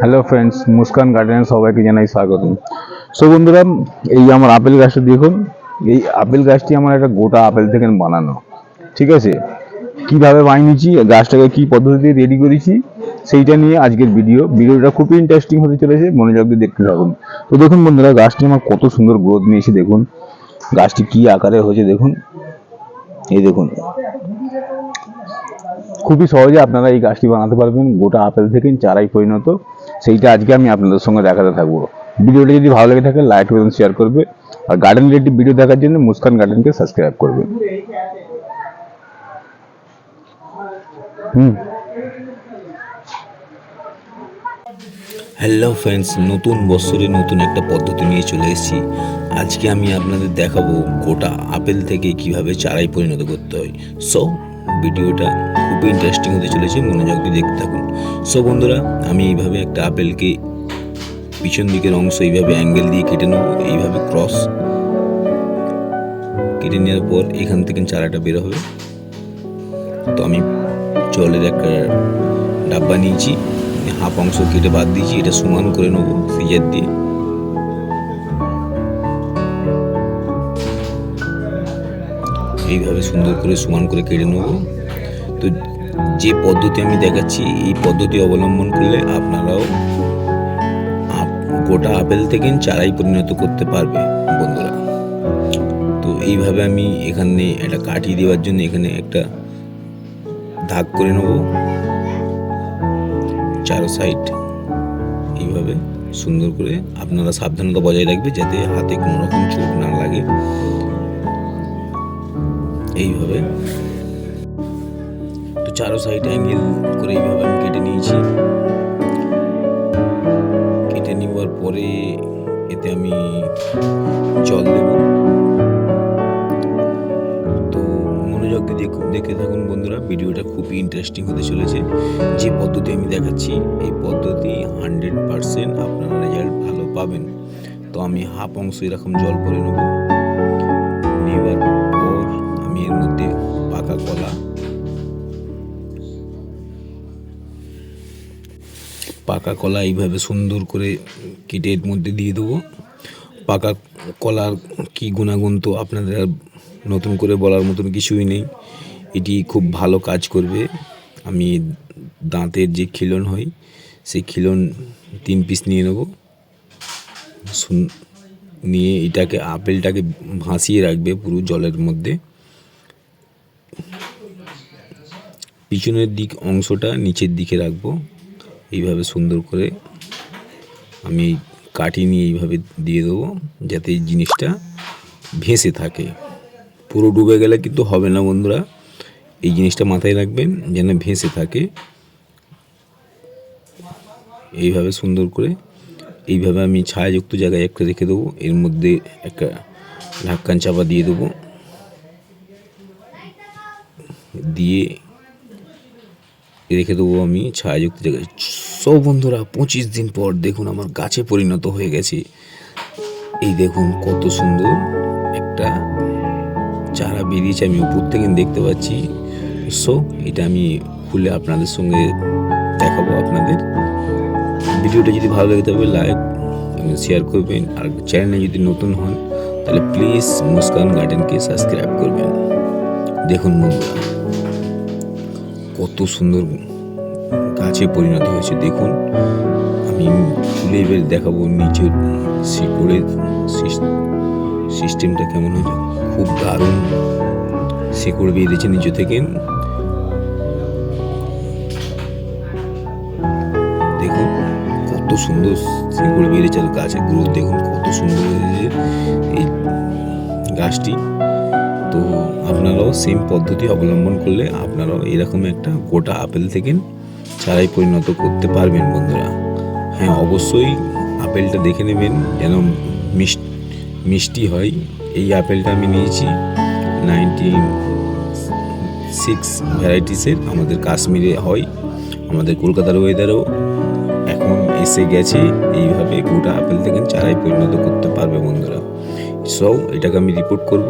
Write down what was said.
Hello friends Muskan গার্ডেনে সবাইকে জানাই স্বাগতম। সো বন্ধুরা, এই আমার আপেল গাছটা দেখুন। এই আপেল গাছটি আমার একটা গোটা আপেল থেকে বানানো। ঠিক আছে? কীভাবে বানিয়েছি, গাছটাকে কি পদ্ধতিতে রেডি করেছি, সেইটা নিয়ে আজকের ভিডিও ভিডিওটা খুবই ইন্টারেস্টিং হতে চলেছে, মনোযোগ দিয়ে দেখতে থাকুন। তো দেখুন বন্ধুরা, গাছটি আমার কত সুন্দর গ্রোথ নিয়েছে দেখুন। গাছটি কি আকারে হয়েছে দেখুন। এই দেখুন। খুবই সহজে আপনারা এই গাছটি বানাতে পারবেন। গোটা আপেল থেকে চারাই পরিণত। সেইটা আজকে আমি আপনাদের সঙ্গে দেখাতে থাকব। ভিডিওটি যদি ভালো লেগে থাকে লাইক করবেন শেয়ার করবে। আর গার্ডেন রিলেটিভ ভিডিও দেখার জন্য মুস্কান গার্ডেনকে সাবস্ক্রাইব করবে। হুম। হ্যালো ফ্রেন্ডস নতুন বছরে নতুন একটা পদ্ধতি নিয়ে চলে এসেছি। আজকে আমি আপনাদের দেখাবো গোটা আপেল থেকে কীভাবে চারাই পরিণত করতে হয়। সো ভিডিওটা খুবই ইন্টারেস্টিং হতে চলেছে, মনোযোগ দিয়ে দেখতে থাকুন। সো বন্ধুরা, আমি এইভাবে একটা আপেলকে পিছন দিকের অংশ এইভাবে অ্যাঙ্গেল দিয়ে কেটে নেব, এইভাবে ক্রস কেটে নেওয়ার পর এখান থেকে চারাটা বের হবে। তো আমি জলের একটা ডাব্বা নিয়েছি হাফ অংশ কেটে বাদ দিয়েছি, এটা সমান করে নেব সিজার দিয়ে। এইভাবে সুন্দর করে সমান করে কেটে নেব। তো যে পদ্ধতি আমি দেখাচ্ছি, এই পদ্ধতি অবলম্বন করলে আপনারাও আপ- গোটা আপেল থেকে চারাই পরিণত করতে পারবে, বন্ধুরা। তো এইভাবে আমি এখানে একটা কাঠি দেওয়ার জন্য এখানে একটা দাগ করে নেব। চারো সাইড এইভাবে সুন্দর করে আপনারা সাবধানতা বজায় রাখবে, যাতে হাতে কোনো রকম চোট না লাগে। এইভাবে। তো চারো সাইড অ্যাঙ্গেল করে এইভাবে আমি কেটে নিয়েছি। কেটে নেওয়ার পরে এতে আমি জল দেব। তো মনোযোগ দিয়ে দেখতে থাকুন বন্ধুরা, ভিডিওটা খুবই ইন্টারেস্টিং হতে চলেছে। যে পদ্ধতি আমি দেখাচ্ছি, এই পদ্ধতি হান্ড্রেড পারসেন্ট আপনারা রেজাল্ট ভালো পাবেন। তো আমি হাফ অংশ এরকম জল করে নেব। নেবার পাকা কলা এইভাবে সুন্দর করে কেটে এর মধ্যে দিয়ে দেবো। পাকা কলার কি গুণাগুণ তো আপনাদের নতুন করে বলার মতন কিছুই নেই। এটি খুব ভালো কাজ করবে। আমি দাঁতের যে খিলন হয়, সেই খিলন তিন পিস নিয়ে নেব। নিয়ে এটাকে, আপেলটাকে ভাসিয়ে রাখবে পুরো জলের মধ্যে। পিছনের দিক অংশটা নিচের দিকে রাখব। এইভাবে সুন্দর করে আমি কাটি নিয়ে এইভাবে দিয়ে দেবো, যাতে এই জিনিসটা ভেসে থাকে। পুরো ডুবে গেলে কিন্তু হবে না বন্ধুরা। এই জিনিসটা মাথায় রাখবেন, যেন ভেসে থাকে। এইভাবে সুন্দর করে এইভাবে আমি ছায়াযুক্ত জায়গায় একটা রেখে দেবো, এর মধ্যে একটা ঢাক্কান চাপা দিয়ে দেবো। দিয়ে রেখে দেবো আমি ছায়াযুক্ত জায়গায়। সব বন্ধুরা পঁচিশ দিন পর দেখুন আমার গাছে পরিণত হয়ে গেছে। এই দেখুন কত সুন্দর একটা চারা বেরিয়েছে, আমি উপর থেকে দেখতে পাচ্ছি। সো, এটা আমি খুলে আপনাদের সঙ্গে দেখাবো আপনাদের। ভিডিওটা যদি ভালো লাগে তবে লাইক শেয়ার করবেন। আর চ্যানেলে যদি নতুন হন, তাহলে প্লিজ মুস্কান গার্ডেনকে সাবস্ক্রাইব করবেন। দেখুন বন্ধুরা, কত সুন্দর গাছে পরিণত হয়েছে। দেখুন, আমি খুলে এবার দেখাবো নিচের শিকড়ের সিস- সিস্টেমটা কেমন হয়েছে। খুব দারুণ শিকড় বেরিয়েছে নিচে থেকে। দেখুন, কত সুন্দর শিকড় বেরিয়েছে আর গাছের গ্রোথ দেখুন, কত সুন্দর হয়েছে এই গাছটি। তো আপনারাও সেম পদ্ধতি অবলম্বন করলে আপনারাও এরকম একটা গোটা আপেল থেকে চারাই পরিণত করতে পারবেন বন্ধুরা। হ্যাঁ অবশ্যই আপেলটা দেখে নেবেন যেন মিষ্টি হয়। এই আপেলটা আমি নিয়েছি নাইনটি সিক্স ভ্যারাইটিসের। আমাদের কাশ্মীরে হয়, আমাদের কলকাতার ওয়েদারেও এখন এসে গেছে, এইভাবে গোটা আপেল থেকে চারাই পরিণত করতে পারবে বন্ধুরা। সো এটাকে আমি রিপোর্ট করব।